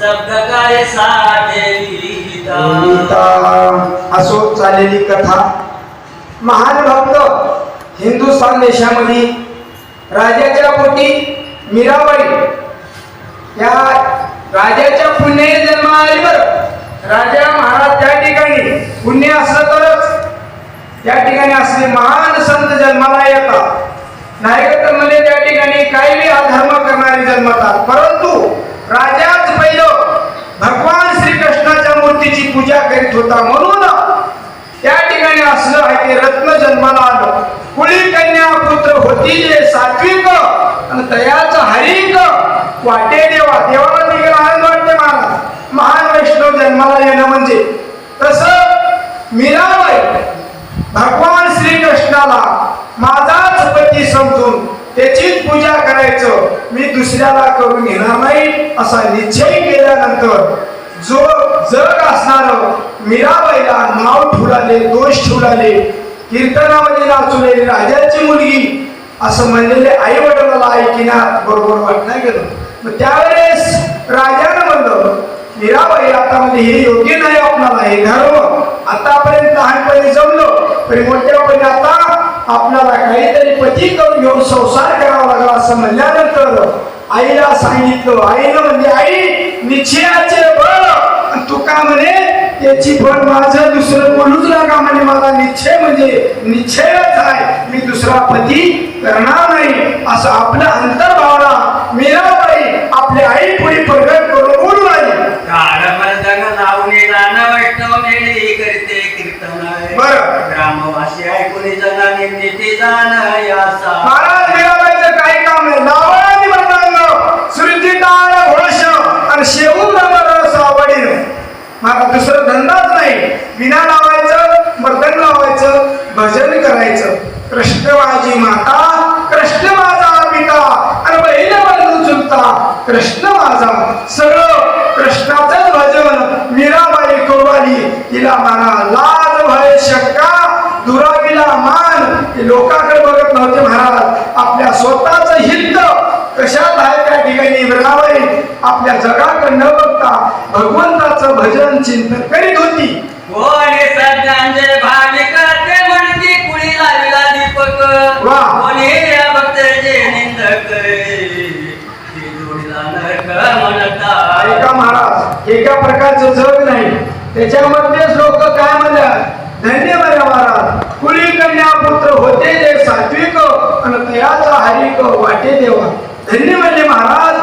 शब्द काय साठे असो चाललेली कथा. महान भक्त हिंदुस्थान देशामध्ये राजाच्या पोटी मीराबाई. या राजाच्या पुण्य जन्म आली बर. राजा महाराज त्या ठिकाणी पुण्य असलं तरच त्या ठिकाणी असले महान संत जन्माला येतात. नाही तर म्हणजे त्या ठिकाणी काही अधर्म करणारे जन्मतात. परंतु राजाच पहिलं भगवान श्रीकृष्णाच्या मूर्तीची पूजा करीत होता. म्हणून त्या ठिकाणी असलं आहे ते रत्न जन्माला आलं. कुळी कन्या पुत्र होती जे सात्विक आणि तयाच हरिक वाटे देवा. देवाला देखील आनंद वाटते महाराज. महान वैष्णव जन्माला येणं म्हणजे. तस मीराबाई भगवान श्रीकृष्णाला माझाच समजून त्याचीच पूजा करायचं मी दुसऱ्याला करून घेणार नाही असा निश्चय केल्यानंतर जो जग असणार मीराबाईला नाव ठुलाले दोष ठुलाले कीर्तनामध्ये नाचुलेली राजाची मुलगी असं म्हणलेले आई वडिलाला ऐकिण्यात बरोबर वाट गेलं. मग त्यावेळेस राजानं म्हणलं मीराबाई आता म्हणजे हे योग्य नाही आपणाला हे धर्म आतापर्यंत लहानपणी जमलो तरी मोठ्यापणी आता आपल्याला काहीतरी पती करून घेऊन संसार करावा लागला असं म्हणल्यानंतर आईला सांगितलं आईनं म्हणजे आई निश्चयाचे बळ. तू का म्हणे त्याची पण माझं दुसरं बोलूच लागा म्हणे मला निश्चय म्हणजे निश्चयच आहे. मी दुसरा पती करणार नाही. असं आपलं अंतर्भावना मीराबाई आपल्या आई पुढे प्रगट करून बोलू लागली काळमर्दन लावणे दान वैष्णव नेली करते कीर्तन बरं. ग्रामवासी यासा महाराज मीराबाईचं काही काम नाही. टाळ घोष आणि शेवू मला दुसरं धंदाच नाही. विना लावायचं मर्दन लावायचं भजन करायचं. कृष्ण माझी माता कृष्ण माझा पिता आणि बहीण बंधू चुलता. कृष्ण माझा. सगळं कृष्णाचंच भजन. मीराबाई कौवाली तिला मला लाज भय शक्का दुरावीला मान हे लोकांकडे बघत नव्हते महाराज आपल्या स्वतःच हित कशात मीराबाई आपल्या जगाकडे न बघता भगवंताचं भजन चिंतन करीत होती. कोणी सज्जांचे भाविक ते म्हणती कुणी लाविला दीपक वा. कोणी या भक्ताचे निंदक ते जोडीला नरक म्हणता ऐका महाराज एका प्रकारचं जग नाही. त्याच्यामध्येच लोक काय म्हणतात? धन्य बरे महाराज कुळी कन्या पुत्र होते जे सात्विक आणि तयाचा हरिक वाटे देवा. धन्य म्हणजे महाराज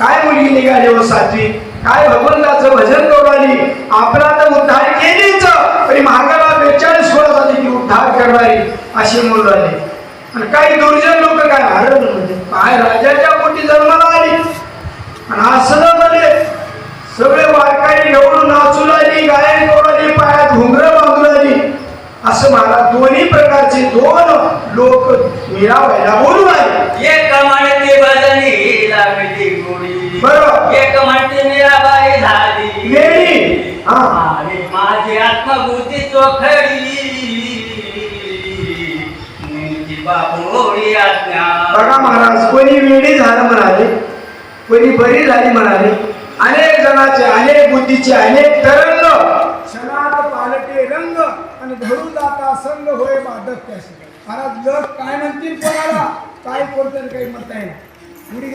काय मुलगी निघाली हो सातवी काय भगवंताचं भजन करू आली आपला तर उद्धार केलीच. तरी महागाला बेचाळीस वेळा झाली की उद्धार करणारी अशी मुलं आली आणि काही दुर्जन लोक काय हरवलं म्हणजे? काय राजाच्या पोटी जन्माला आली. आणि असलं म्हणजे सगळे वारकरी एवढून नाचू लागली गायन करू पायात घुंगर बांधू लागली. असं मला दोन्ही प्रकारचे दोन लोक मिळावायला बोलू लागले. एक म्हणते भजनी लागली गोडी बरोबर. एक म्हणते मीराबाई झाली. वेडी हा. आणि माझी आत्मबुद्धी चोखडी. नेमकी बापोळी आज्ञा. बघा महाराज कोणी वेडी झालं म्हणाले कोणी बरी झाली म्हणाले अनेक जणाचे अनेक बुद्धीचे अनेक तरंग. क्षणात पालटे रंग आणि धरून जाता संग होय बाधक त्याशी. महाराज लोक काय म्हणतील कोणाला? काय कोणतं काही म्हणता येईल? पुढे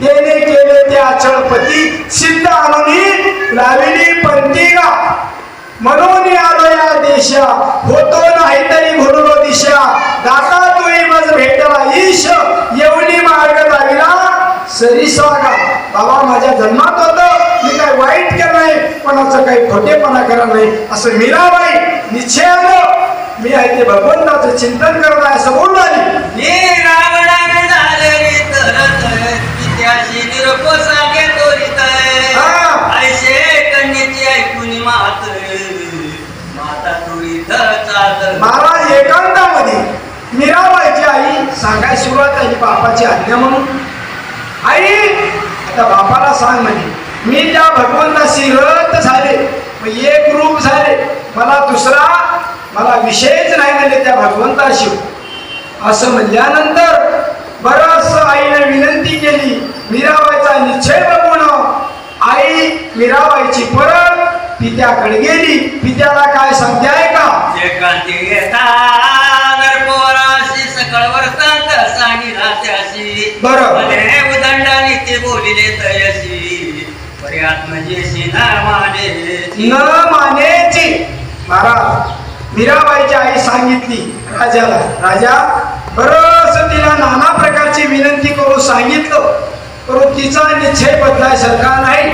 केले त्या छळपती सिद्ध आणून लाविली पंथिगा म्हणून आलो या देशा होतो नाही तरी म्हणून दिशा. दाता तुई मज भेटला ईश एवढी मार्ग लाविला सरी स्वागा बाबा माझ्या जन्मात होत. मी काय वाईट केलं नाही कोणाचं काही खोटेपणा करा नाही असं मीराबाई निश्चयानं मी आहे ते भगवंताचं चिंतन करत आहे असं बोलून आली रे तरत. ऐशे कन्येची ऐकून मात. माता तुरीत चाल महाराज एकांतामध्ये मीराबाईची आई सांगायला सुरुवात झाली बापाची आज्ञा म्हणून. आई आता बापाला सांग म्हणे मी त्या भगवंताशी रत झाले मग एक रूप झाले. मला दुसरा मला विषयच नाही म्हणजे त्या भगवंताशी असं म्हणल्यानंतर बरंच आईने विनंती केली मीराबाईचा निश्चय बघून. आई मीराबाईची परत पित्याकडे गेली. पित्याला काय सांगते. मध्ये उदंडाने ते बोलिले तयशी. ना माने न मानेची. महाराज मीराबाईची आई सांगितली राजाला राजा बरंच तिला नाना प्रकारची विनंती करून सांगितलं. परंतु तिचा निश्चय बदलायसारखा नाही.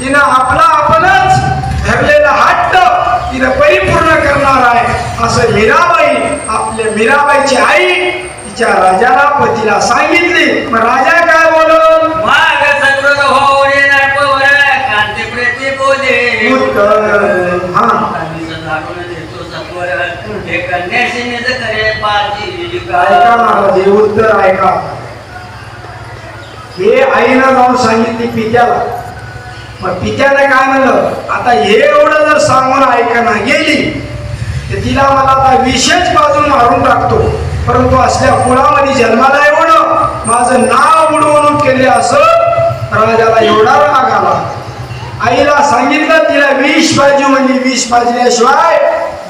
तिनं आपला आपणच धरलेला हट्ट तिनं परिपूर्ण करणार आहे. असं मीराबाई आपल्या मीराबाईची आई तिच्या राजाला पतीला सांगितली. मग राजा काय बोलून उत्तर हा आम्ही सदागुण देतो सत्वर हे कन्याशी निज करे पाची ऐका महाराज हे उत्तर ऐका हे आईनं जाऊन सांगितली पित्याला. मग पित्यानं काय म्हणलं? आता हे एवढं जर सांगून ऐकना गेली तर तिला मला आता विशेष बाजून मारून टाकतो. परंतु असल्या कुळामध्ये जन्माला एवढं माझं नाव उडवणूक केले असं राजाला एवढा राग आला. आईला सांगितलं तिला विष पाहिजे म्हणजे विष पाजल्याशिवाय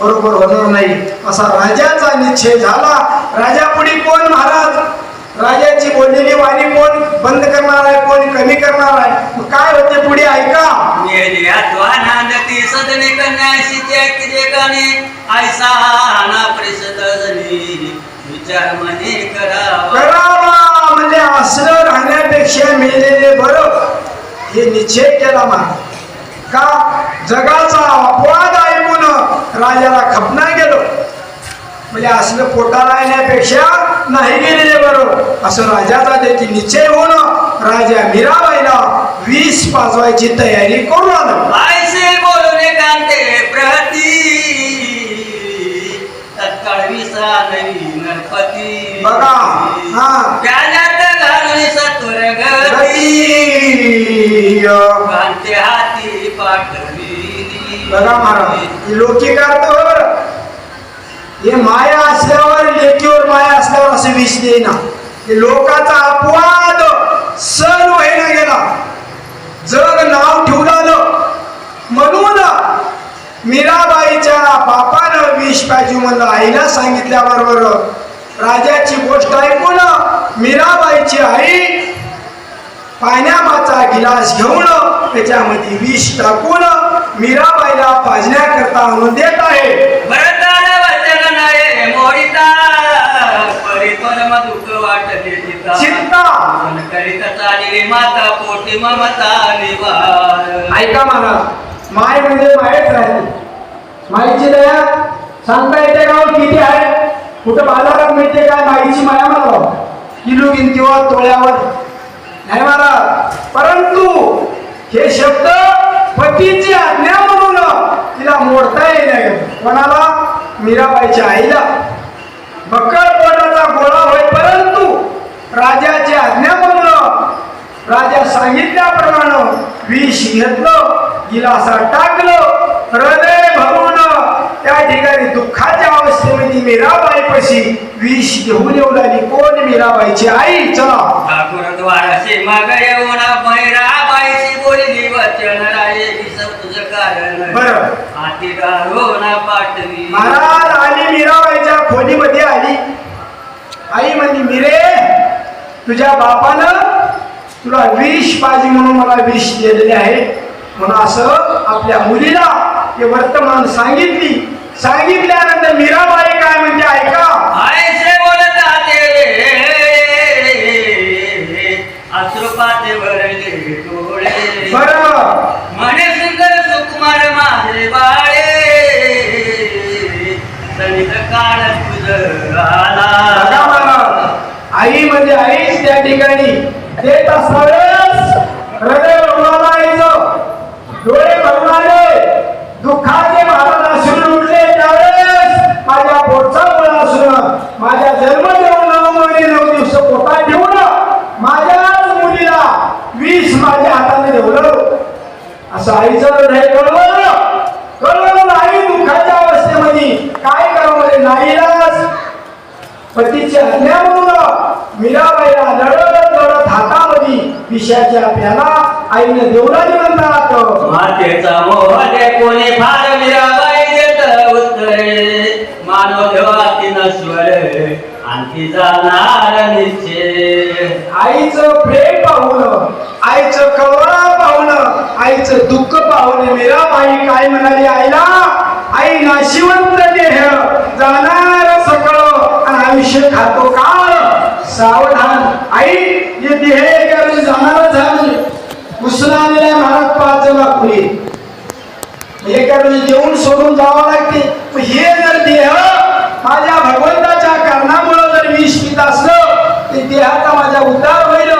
बरोबर होणार नाही. असा राजाचा निश्चय झाला. राजा पुढे कोण महाराज? राजाची बोललेली वाणी कोण? बंद करणार आहे कोण? कमी करणार आहे? काय होते पुढे? ऐका. नांदती सदने कन्याशी त्या किदेकाने ऐसा ना परिषद जनी. विचार मने करावा. करावा. म्हणजे असलं राहण्यापेक्षा मेलेले बरं. हे निश्चय केला महाराज का जगाचा अपवाद ऐकून राजाला खपना गेलो. म्हणजे असलं पोटाला येण्यापेक्षा नाही गेलेले बरं. असं राजाचा त्याची निश्चय होऊन राजा मीराबाईला वीस पाजवायची तयारी करून आलं. ऐसे बोलणे कांते प्रती तत्काळ विसा नरपती. बघा हा. त्याच्यात घालून सत्वर गती. कांते हाती बघा महाराज लौकिक तर हे माया असल्यावर लेकीवर माया असल्यावर असं विष देईना. लोकाचा अपवाद सण व्हायला गेला. जग नाव ठेवलं आलं. म्हणून मीराबाईच्या बापानं विष पाहिजे म्हणलं. आईला सांगितल्याबरोबर राजाची गोष्ट ऐकून मीराबाईची आई पाण्यामाचा गिलास घेऊन त्याच्यामध्ये विष टाकून मीराबाईला पाजण्याकरता आणून देत आहे. चिता. ऐका मला माय म्हणजे मायच राहते माईची दया सांगता येते का हो? किती आहे? कुठं बाजारात मिळते काय माईची माया मला किलो किंमतीवर तोळ्यावर नाही महाराज. परंतु हे शब्द पतीची आज्ञा म्हणून तिला मोडता येईल कोणाला? मीराबाईच्या आईला. बक्कळ पोटाचा गोळा होय परंतु राजाची आज्ञा म्हणून राजा सांगितल्याप्रमाणे विष घेतलं गिलासा टाकलं हृदय भरून त्या ठिकाणी दुःखाच्या अवस्थेमध्ये मीराबाई पशी विष घेऊन येऊ लागली. कोण मीराबाईची आई? चला. ठाकूर द्वाराशी माग येऊन बाईशी बोलली वचन राये विसर तुझं कारण. बरं. हाती गाळून पाठवी महाराज आली मीराबाईच्या खोलीमध्ये आली. आई म्हणली मिरे तुझ्या बापानं तुला विष पाहिजे म्हणून मला विष दिलेले आहे. म्हणून असं आपल्या मुलीला हे वर्तमान सांगितली. सांगितल्यानंतर मीराबाई काय म्हणते ऐका. आयसे बोलत आते अश्रुपाते भरले डोळे. बर. म्हणे सुंदर सुकुमार माझे बाळे. सनित काळ तुझ आला आई म्हणजे आईच त्या ठिकाणी. देत असतावेळेस हृदय डोळे आले दुःखाचे महाराज असून उठले त्यावेळेस माझ्या पोटचा गोळा असून माझ्या जन्म जेवणावर नऊ नऊ दिवस पोटात ठेवून माझ्याच मुलीला विष माझ्या हाताने ठेवलं असं आईचं हृदय कळवलं. कळवलं नाही दुःखाच्या अवस्थेमध्ये काय करावं नाही पतीची आज्ञा म्हणून मीराबाईला लढत लढत हातामध्ये विषयाच्या प्याला आईने देवराजी म्हणतात मातेचा मोह दे कोणी फार मीराबाई देत उत्तरे. मानव देवाती नश्वर आणखी जाणार निश्चय आईचं प्रेम पाहून आईचं कवळा पाहून आईचं दुःख पाहून मीराबाई काय म्हणाली आईला? आई नाशिवंत देह जाणार सकळ आणि आयुष्य खातो काळ. सावधान आई हे देह एका कृष्णाने महाराज पाच जण पुढे एका वेळी सोडून जावं लागते. हे जर देह माझ्या भगवंताच्या कारणामुळे जर विष पित असलं ते देहाचा माझ्या उद्धार होईल.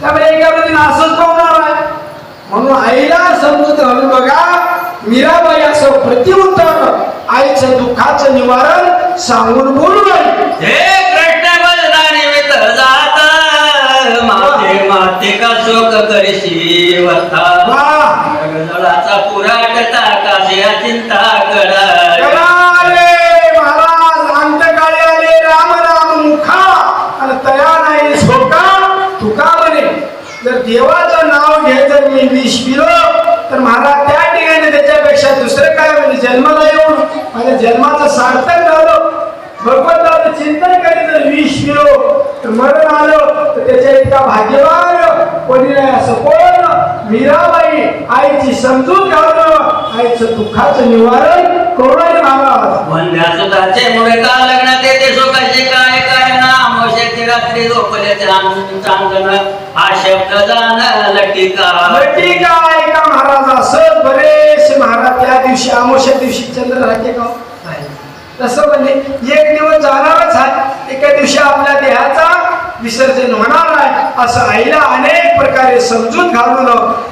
त्यामुळे एका वेळी नासच पावणार आहे म्हणून आईला समजूत घालून बघा मीराबाई असं प्रतिउत्तर आईचं दुःखाचं निवारण सांगून बोलू नाही मित का शोक करशी वथा जळाचा काशया चिंता करा करा रे महाराज अंतकाळी आले राम राम मुखा. आणि तया नाही झोका तुका म्हणे. जर देवाचं नाव घे जर मी विष पिलो तर महाराज त्या ठिकाणी त्याच्यापेक्षा दुसरं काय म्हणजे जन्माला येऊन माझ्या जन्माचं सार्थक झालं. भगवंताचं चिंतन करी जर विष तर मरण आलं तर त्याच्या इतका भाग्यवान कोणी नाही असं कोण मीराबाई आईची समजूत घालणं आईचं दुःखाचं निवारण करुणाने महाराज. वंद्या सुताचे मुळे का लग्नात येते शोकाचे काय कारण आमोशाची रात्री झोपले चांगण हा शब्द जाण लटिका. बरं ठीक आहे का महाराज? असं बरेचसे महाराज त्या दिवशी अमावस्या दिवशी चंद्र राहते का. तसं म्हणजे एक दिवस जाणारच आहे. एका दिवशी आपल्या देहाचा विसर्जन होणार आहे. असं आईला अनेक प्रकारे समजून घालून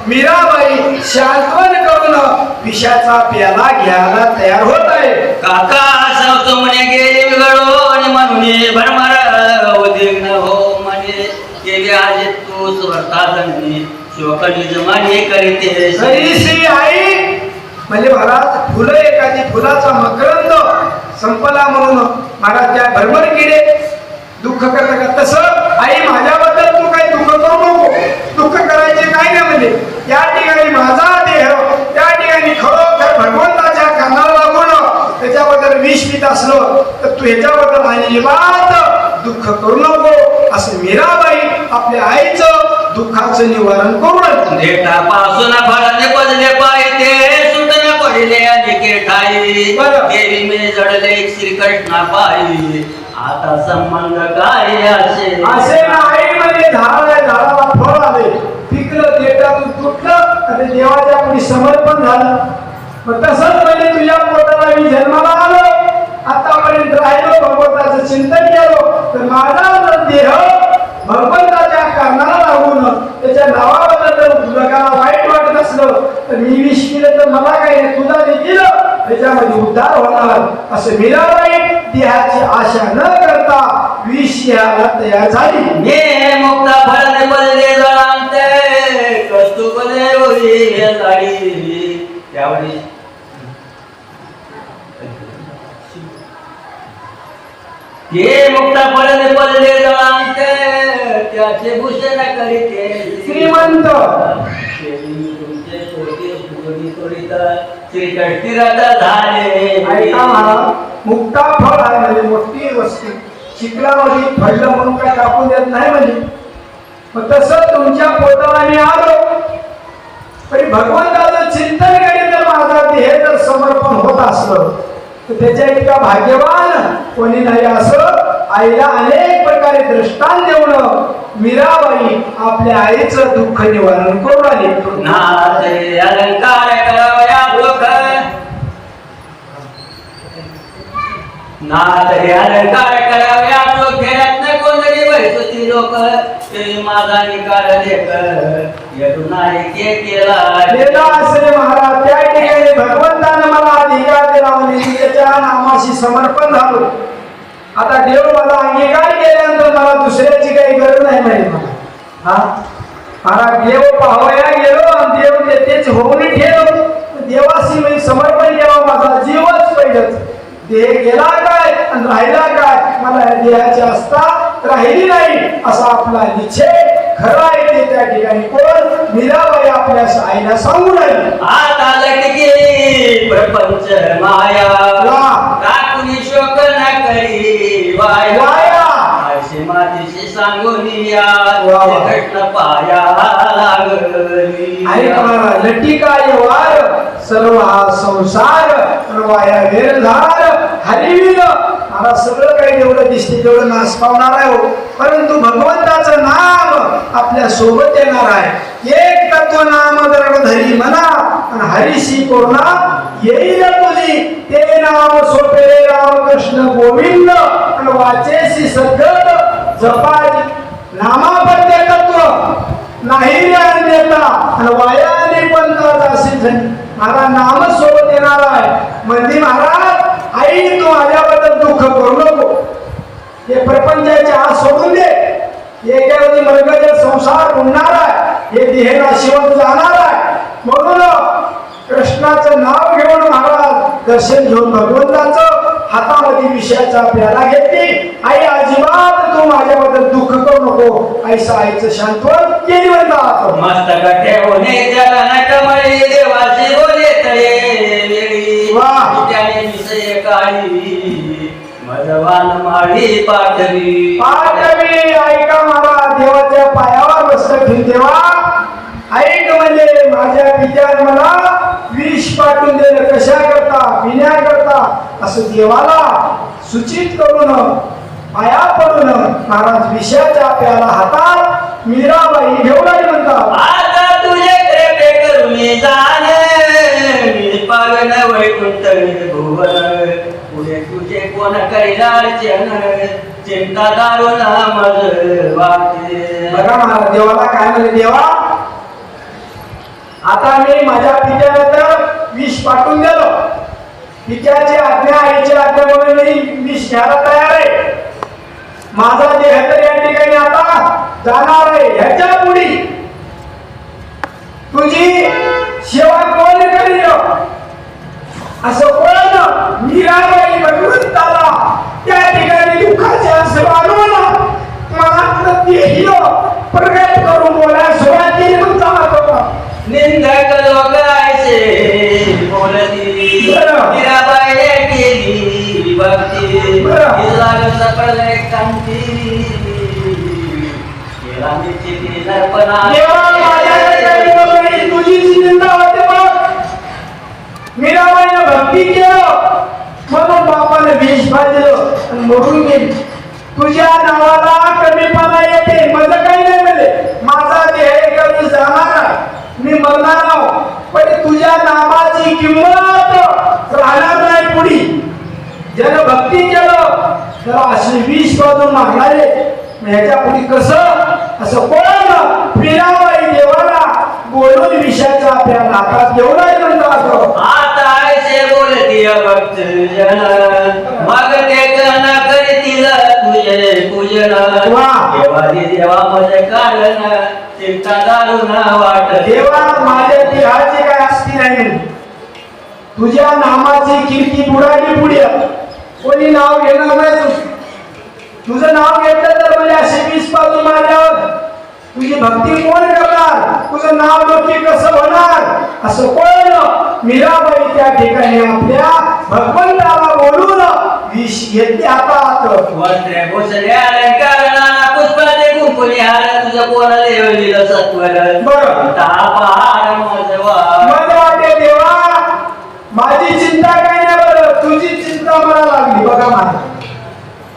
मीराबाई शांतवन करून विषाचा प्याला घ्यायला तयार होत आहे. काका सांगतो म्हणे गेली बिघडून म्हणून भरमर उद्विग्न हो म्हणे. केली आज तू स्वतः जणली शोक निजमाने करीते. सरीसी आई म्हणजे महाराज फुलं एखादी फुलाचा मकरंद संपला म्हणून महाराज त्या भरमर किडे दुःख करता का तसं आई माझ्याबद्दल तू काही दुःख करू नको. दुःख करायचे काय नाही म्हणजे. त्या ठिकाणी माझा देह त्या ठिकाणी खरोखर भगवंताच्या कानाला लागून त्याच्याबद्दल विष पित असलो तर तू ह्याच्याबद्दल अजिबात दुःख करू नको. असं मीराबाई आपल्या आईचं दुःखाचं निवारण करून देठा पासून फळाने पडले पाहिजे पडले अनेके ठाई बरं. देवी मे जडले श्रीकृष्णा पायी. आता संबंध काय असे? असे नाही म्हणजे झाड आहे झाडाला फळ आले. पिकलं देठातून तुटलं आणि देवाच्या पुढे समर्पण झालं. मग तसंच म्हणजे तुझ्या पोटाला मी जन्माला आलो. आतापर्यंत राहिलो भगवंताचं चिंतन केलो. तर माझा जर देह भगवंताच्या कारणाला लागून त्याच्या नावाबद्दल असलं तर मी विष केलं तर मला नाही तुझा देखील त्याच्यामध्ये उद्धार होणार. असं मीराबाई देहाची आशा न करता विष याला तयार झाली. ये मुक्ता फळाने पडले जळांते कस्तुबले होई हे जाळी त्यावेळी ये मुक्ता फळाने पडले जळांते त्याचे भूषण करीते. श्रीमंत. तुमचे पोटे सुगडी तोडीत श्रीकष्टीरथ झाले ऐका महाराज मुक्ता फळ आहे म्हणजे मोठी वस्तू. म्हणजे फळलं म्हणून काय कापून देत नाही म्हणजे? मग तसं तुमच्या पोटाला मी आलो. तरी भगवंताचं चिंतन करीत जर माझा हे जर समर्पण होत असलं तर त्याच्या इतका भाग्यवान कोणी नाही असं आईला अनेक प्रकारे दृष्टांत देऊन मीराबाई आपल्या आईचं दुःख निवारण करून आली. अलंकार करावया लोक. रत्न लोक. ते माझा लेख यदु नाही के केला. वेदा असे महाराज त्या ठिकाणी भगवंतानं मला अधिकार दिला. म्हणजे त्याच्या नामाशी समर्पण झालो. आता देव मला अंगीकार केल्यानंतर मला दुसऱ्याची काही गरज नाही माहिती मला. हा? देव पाहावया गेलो आणि देव तेच होऊन ठेवलो. देवाशी मी समर्पण केलं माझा जीवच पहिलंच. देह गेला काय आणि राहिला काय? मला या देहाची असता राहिली नाही. असा आपला निश्चय खरा आहे ते त्या ठिकाणी कोण मीराबाई आपल्या आईला सांगू राहिली आता लटके प्रपंच माया. वा. टाकून शोक न करी? वाया वाया. अशी मातीशी सांगून या वा, वा. घटना पाया लागली. ऐका लटिका वार सर्व हा संसार वेरधार हरिविल मला सगळं काही जेवढं दिसते तेवढं नाश पावणार आहे हो. परंतु भगवंताचं नाम आपल्यासोबत येणार आहे. एक तत्व नाम धरी म्हणा आणि हरिशी पूर्णा येईल तुझी. ते नाम सोपे रामकृष्ण गोविंद. आपण वाचेसी सद्गत जपाजी नामापत्य तत्व नाही रे देता आणि वायाने झाली मला नाम सोबत येणार आहे. म्हणजे महाराज आई तू माझ्याबद्दल दुःख करू नको. हे प्रपंचाचे आज सोडून दे. एकावेळी मर्गजर संसार उडणार आहे. हे देहेला नाशिवंत जाणार आहे. म्हणून कृष्णाचं नाव घेऊन महाराज दर्शन घेऊन भगवंताचं हातामध्ये विषयाचा प्याला घेतली. आई अजिबात तू माझ्याबद्दल दुःख करू नको. आईचं आईचं शांतवन केली म्हणतात मस्तक ठेवणे त्याला नटमळी देवाची बोले तळे वेळी. वा. त्याने विषय काळी मजवान माळी पाठवी. पाठवी. ऐका मला देवाच्या पायावर बसत देवा. ऐक म्हणजे माझ्या पित्याने मला विष पाठवून दिलं कशा करता पिण्या करता असं देवाला सूचित करून पाया पडून महाराज विषयाच्या प्याला हातात मीराबाई घेऊन आली म्हणतात. आता तुझे करून जाण. मी पावन वैकुंठ भुवन. पुढे तुझे कोण अर्चन चिंता दारुण मज वाटे. बघा महाराज देवाला काय म्हणले देवा? आता मी माझ्या पित्यानंतर विष पाठवून दिलो पित्याची आज्ञा आईची आज्ञा म्हणून मी विष घ्यायला तयार आहे. माझा देह तर या ठिकाणी आता जाणार आहे. ह्याच्या पुढे तुझी सेवा कोण करील असं कोण मीराबाई भगवंताला त्या ठिकाणी दुःखाचे असं वाढवून मला देही प्रगट करून बोलायला सुरुवात केली पण चालत होता निंदक लोक ऐसे बोलती बरं. मीराबाईने केली भक्ती बरं. तिला सकळले कांती केला निश्चिती दर्पणा देवा माझ्याकडे काही बोलू नये, तुझीच निंदा होते बघ मीराबाईनं भक्ती केलं म्हणून बापाने विष भाजलं आणि मरून गेली तुझ्या नावाला कमीपणा येते माझं काही नाही म्हणे माझा देह एका दिवस जाणार आहे मी मरणार आहो पण तुझ्या नामाची किंमत राहणार नाही पुढी ज्यानं भक्ती केलं विष बाजून मागणारे मग ह्याच्या पुढे कसं? असं कोण पिराबाई देवाला बोलून विषयाचा आपल्या घेऊन आहे म्हणतात आता ऐसे बोलती भक्त जन. मग ते कन करतील तुझे पूजन वा. देवादी देवा मज कारण चिंता दारुण वाट. देवा माझ्या देहाची काय असती नाही तुझ्या नामाची कीर्ती बुडाली पुढे. कोणी नाव घेणार नाही. तुझं नाव घेतलं तर म्हणजे असे वीस बाजू माझ्यावर तुझी भक्ती कोण करणार? तुझं नाव नक्की कसं होणार? असं कोण मीराबाई त्या ठिकाणी आपल्या भगवंताला बोलून विष घेतली हातात. वस्त्रे भूषणे पुष्पाचे कुंकुली हार. सत्वर? मला देवा माझी चिंता काय नाही बरं. तुझी चिंता मला लागली. बघा माझ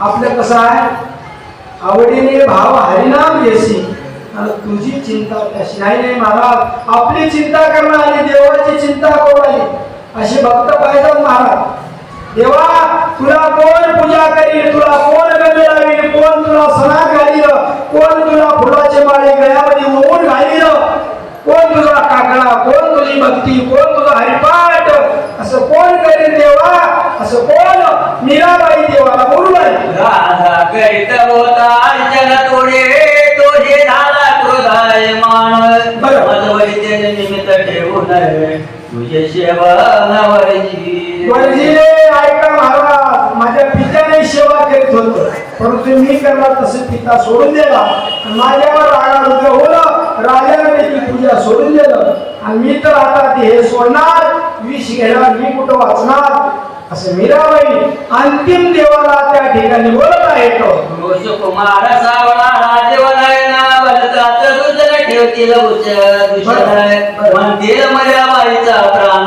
आपलं कसं आहे? आवडीने भाव हरिनाम येशी आणि तुझी चिंता कशी? नाही नाही महाराज. आपली चिंता करणं आली देवाची चिंता करू आली भक्त पाहिजे महाराज. देवा तुला कोण पूजा करील? तुला कोण गमी लावील? कोण तुला सणा घालील? कोण तुला फुलाचे माळे गळ्यामध्ये ओवून घालील? कोण तुझा काकडा? कोण तुझी भक्ती? कोण तुझा हरिपाठ? असं कोण करेल देवा? असं कोण? मीराबाई देवाला बोलू लागली राधा करीत होता अर्चन तोडे तोडे झाला क्रोधाय मान. मजवरीचे निमित्त ठेवून तुझे सेवन वरजी. वरजिले ऐका महाराज माझ्या पित्याने परंतु मी करला तसे पिता सोडून दिला. माझ्यावर रागारुद्ध होलं राजाने देखील पूजा सोडून दिलं. आणि मी तर आता ते हे सोडणार. विष घेणार मी कुठं वाचणार? असं मीराबाई अंतिम देवाला त्या ठिकाणी बोलत आहे तो सावळा रुद्र ठेवतील म्हणतील माझ्या बाईचा प्राण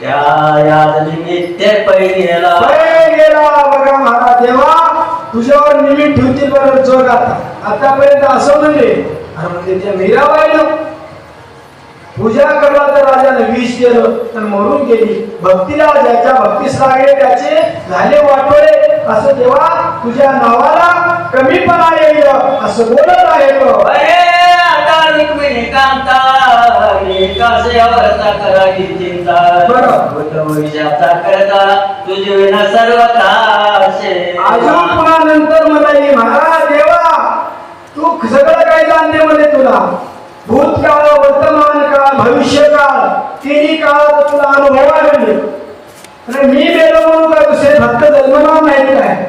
त्या याद निमित्त पहिलेला पै गेला बघा महाराज देवा तुझ्यावर निमित्त ठेवतील बरं आता. आतापर्यंत असं म्हणले म्हणजे त्या मीराबाईनं पूजा करला तर राजाने विष दिलं तर मरून गेली. भक्तीला ज्याच्या भक्तीस लागले त्याचे झाले वाटोळे. असं देवा तुझ्या नावाला कमीपणा येईल असं बोलत आहे तो. अजून पुन्हा नंतर म्हणाली महाराज देवा तू सगळं काय जाणते म्हणे तुला भूतकाळ वर्तमान काळ भविष्य काळ तिन्ही काळात तुला अनुभव म्हणजे. आणि मी मेलो म्हणून काय दुसरे भक्त जन्मनाव नाही काय?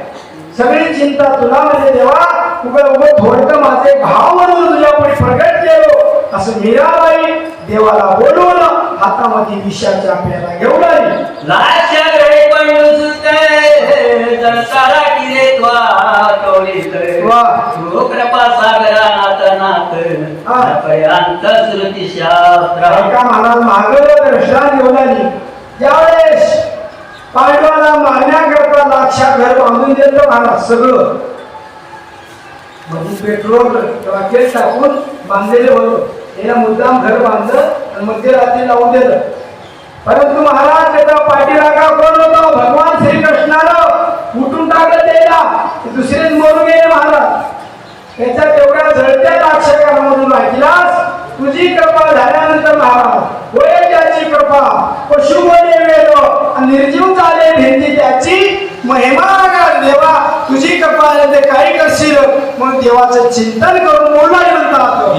सगळी चिंता तुला म्हणजे देवा उगा उगं थोडकं माझे भाव म्हणून तुझ्या पुढे प्रगट केलो. असं मीराबाई देवाला बोलवून हातामध्ये विषाच्या आपल्याला घेऊन आली. लाशा गळे पण सुते जणसारा किरे त्वा टोळीत वा. तू कृपा सागरानात नाथ हा. पर्यंत श्रुती शास्त्र एका महाराज मागं दर्शना घेऊन आली पांडवाला मारण्याकरता लाक्षा घर बांधून देतो महाराज सगळं. म्हणून पेट्रोल रॉकेट टाकून बांधलेले होतो. त्याला मुद्दाम घर बांधलं आणि मध्यरात्री लावून दिलं. परंतु महाराज त्याचा पाठीराखा कोण होतो? भगवान श्रीकृष्णानं. उठून टाकलं त्याला. दुसरेच मरून गेले महाराज. त्याच्या तेवढ्या जळत्या लाक्षकारामधून वाचलास तुझी कृपा झाल्यानंतर महाराज होय त्याची कृपा. वेलो निर्जीव झाले भिंती त्याची. महिमा देवा. तुझी कृपा ते करशील. मग देवाचं चिंतन करून बोलला म्हणतात.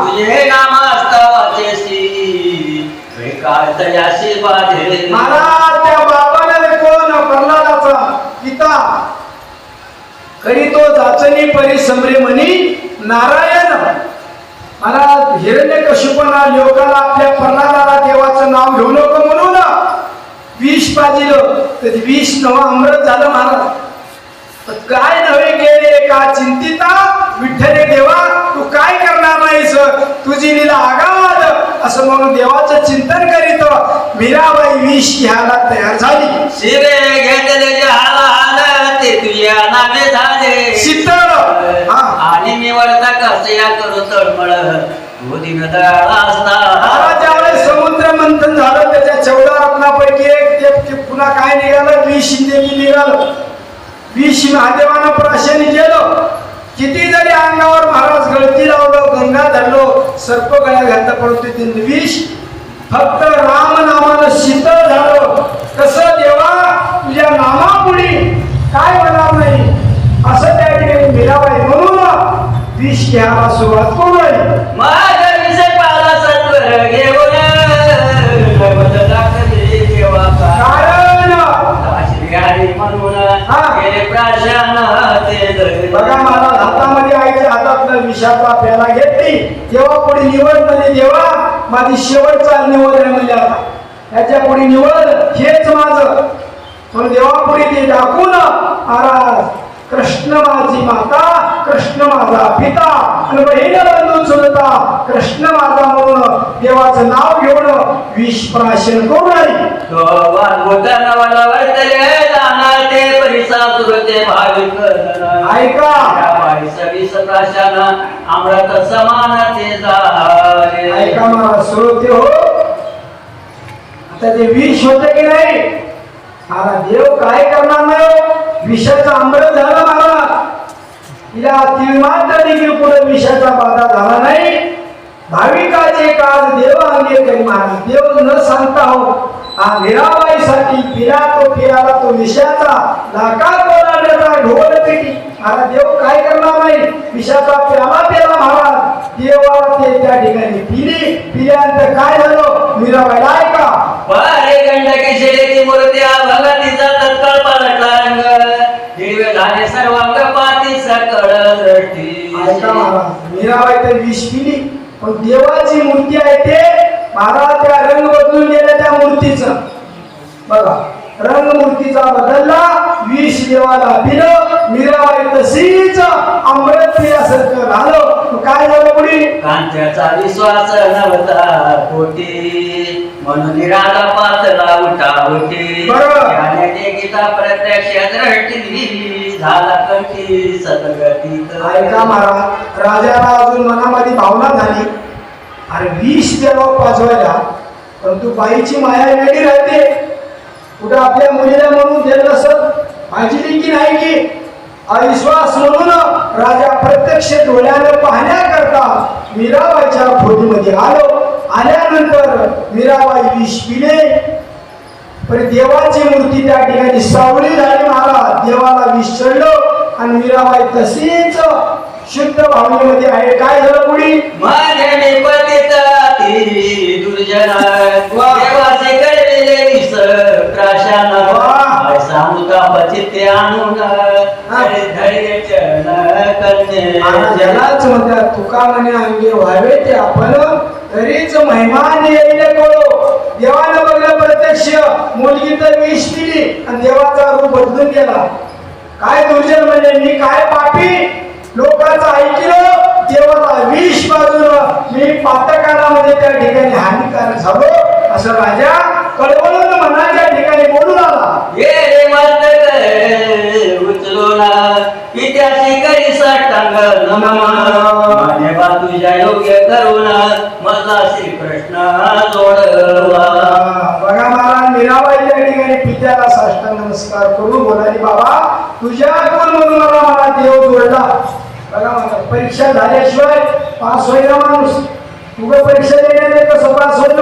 तुझे नाम असता वाचेसी महाराज त्या बापाने कोण प्रल्हादाचा पिता करी तो जाचनी परिसमरे म्हणी नारायण. महाराज हिरण्य कशुपणा लोकाला आपल्या पर्णाला देवाचं नाव घेऊ नको म्हणून विष पाजिलं तर विष नवा अमृत झालं महाराज. तर काय नव्हे केले का चिंतिता विठ्ठले देवा तू काय करणार नाहीस? तुझी लिला आगावाद असं म्हणून देवाचं चिंतन करीत मीराबाई विष घ्यायला तयार झाली. शिरे घेतले तुझ्या नामे झाले. शीतळ हा. आणि मी वरता कसे करू तळमळ. असता. ज्यावेळेस समुद्र मंथन झालं त्याच्या चौदा रत्नापैकी एक ते ते पुन्हा काय निघालं? विष देवी निघालं. महादेवानं प्राशन केलं. किती जरी अंगावर महाराज गळती लावलं गंगा धरलो सर्प गळ्या घातलं परंतु ते विष. फक्त राम नामानं शीतळ झालं. कसं देवा तुझ्या नामापुढे काय होणार नाही? असं त्या ठिकाणी मीराबाई म्हणून विष घ्यायला सुरुवात करू माझा विषय पाला सत्वर घेऊन कारण जगले. बघा मला हातामध्ये आईच्या विषाचा प्याला घेतली. तेव्हा पुढे निवड म्हणजे देवा. माझी शेवटचा निवड आहे म्हणजे आता त्याच्या पुढे निवड हेच माझं. पण देवापुढे ते टाकून महाराज कृष्ण माझी माता कृष्ण माझा पिता आणि बहिण बंधू चुलता कृष्ण माझा म्हणून देवाचं नाव घेऊन विष प्राशन ते भाविक ऐका. अमृत समान ते झाले. ऐका मला श्रोते हो. आता ते विष होते की नाही? मला देव काय करणार नाही हो? विषाचा अमृत झाला महाराज तिला तिळमात्र देखील पुढे विषाचा बाधा झाला नाही? भाविकाचे काळ देव अंगे करी महाराज देव न सांगता हो हा मीराबाईसाठी तो फिराला तो विषाचा लाखात बोलाडण्याचा ढोल पेटी. आता देव काय करणार नाही? विषाचा प्याला पेला महाराज देवा ते त्या ठिकाणी पिली. पिल्यानंतर काय झालं? मीराबाईला ऐका. बरे गंडकी शिलेची मूर्ती अभंगा तिचा तत्काळ पालटला रंग. हिरवे झाले सर्वांग पाती सकळ दृष्टी. ऐका महाराज तर विष पण देवाची मूर्ती आहे ते. महाराज त्या रंग बदलून गेल्या त्या मूर्तीचं. बघा रंग मूर्तीचा बदलला विष देवाला दिलं मीराबाई तशीच अमृत पिल्यासारखं झालं. काय झालं पुढे? कांत्याचा विश्वास नव्हता पोटी म्हणून राधा पातला उठा होती. त्याने गीता प्रत्यक्ष दृष्टी झाला कंठी सदगतीत ऐका महाराज राजाला अजून मनामध्ये भावना झाली. अरे विष देवा पाजवायला. परंतु बाईची माया वेगळी राहते. कुठं आपल्या मुलीला म्हणून दिलं नसत माझी की नाही की? अविश्वास म्हणून राजा प्रत्यक्ष डोळ्यानं पाहण्याकरता मीराबाईच्या खोलीमध्ये आलो. आल्यानंतर मीराबाई विष पिले पण देवाची मूर्ती त्या ठिकाणी सावली झाली महाराज. देवाला विष चढलं आणि मीराबाई तशीच शुद्ध भावनेमध्ये आहे. काय झालं पुढे माझे मी पतित ती दुर्जन. देवाचे विस प्राशान पचिते आणून? तुका म्हणे अंगे व्हावे ते आपण तरीच महिमान येईल कळो. देवानं बघलं प्रत्यक्ष. मुलगी तर विष दिली आणि देवाचा रूप बदलून गेला. काय दुर्जन म्हणजे मी काय पापी? लोकांचं ऐकलं देवाला विष बाजूला मी पातकालामध्ये त्या ठिकाणी हानिकारक झालो. असं राजा कळवळून मनाच्या ठिकाणी बोलून आला. ये रे उचलो उचलून पित्याशी करी साष्टांग नमन. देवा बा तुझ्या योग्य करून नमस्कार करून बोलाली बाबा तुझ्या तुझ्याकडून म्हणून मला मला देव जोडला. बघा मला परीक्षा झाल्याशिवाय पास होईल माणूस. तुझं परीक्षा देण्यात कसं पास होईल?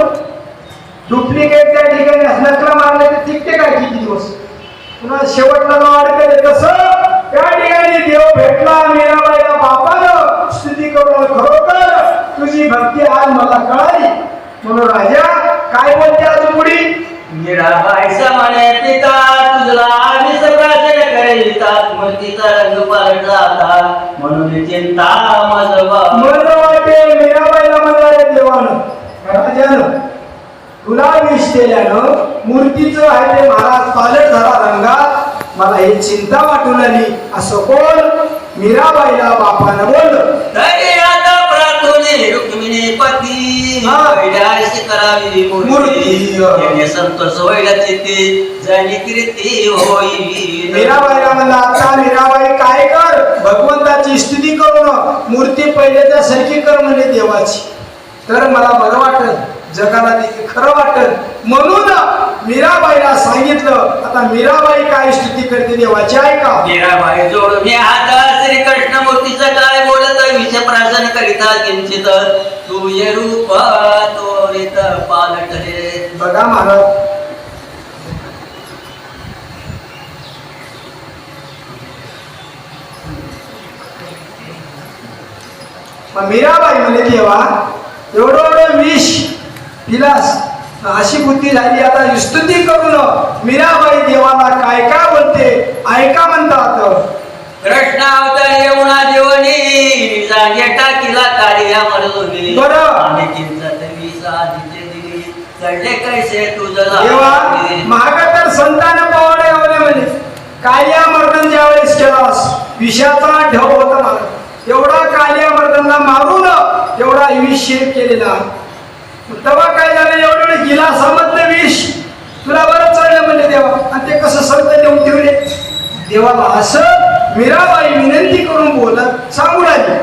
डुप्लिकेट त्या ठिकाणी नकला मारले तर टिकते काय किती दिवस? पुन्हा शेवटला नाव अडकले. कसं? त्या ठिकाणी देव भेटला मीराबाईला बापानं स्तुती करून खरोखर. तुझी भक्ती आज मला कळाली. म्हणून राजा काय बोलते आज पुढे मीराबाई समाने पिता म्हणून चिंता माझ मन वाटे मीराबाईला म्हणाले देवानं. राजानं? तुला विष केल्यानं मूर्तीचं आहे ते महाराज पालट झाला रंगात. मला ही चिंता वाटून आली असं कोण? मीराबाईला बापानं बोललं. तरी आता प्रार्थने रुक्मिणी पती. वैराशी करावी मूर्ती. संतोष म्हणला आता मीराबाई काय कर? भगवंताची स्तुती करून मूर्ती पहिले त्या सारखी कर म्हणे देवाची. तर मला बरं वाटत जगाला ते खरं वाटत म्हणून मीराबाईला सांगितलं आता मीराबाई काय स्तुती करते देवाची? ऐका. मीराबाई जोडून मी श्री कृष्ण मूर्तीचं काय करिता किंचित तू ये रूप तोरित पालट बघा महाराज. मग मीराबाई म्हणे देवा एवढं एवढं विष पिलास अशी बुद्धी झाली आता स्तुती करून मीराबाई देवाला काय काय बोलते ऐका म्हणतात. कृष्ण अवतार येऊना देवनी जागे टाकीला काढिया मरलोनी बरं. आणि चिंतत वीस आधीचे दिली. चढले कैसे तुझला देवा महागा तर संतान पवाडे आवले म्हणे. कालिया मर्दन ज्यावेळेस केलास विषाचा ढव होता मला. एवढा कालिया मर्दनला मारून एवढा विष शेर केलेला. तेव्हा काय झालं एवढं गिला समजलं विष? तुला बरं चढलं म्हणजे देवा. आणि ते कसं संत नेऊन ठेवले? देवाला असं मीराबाई विनंती करून बोलत सांगू लागली.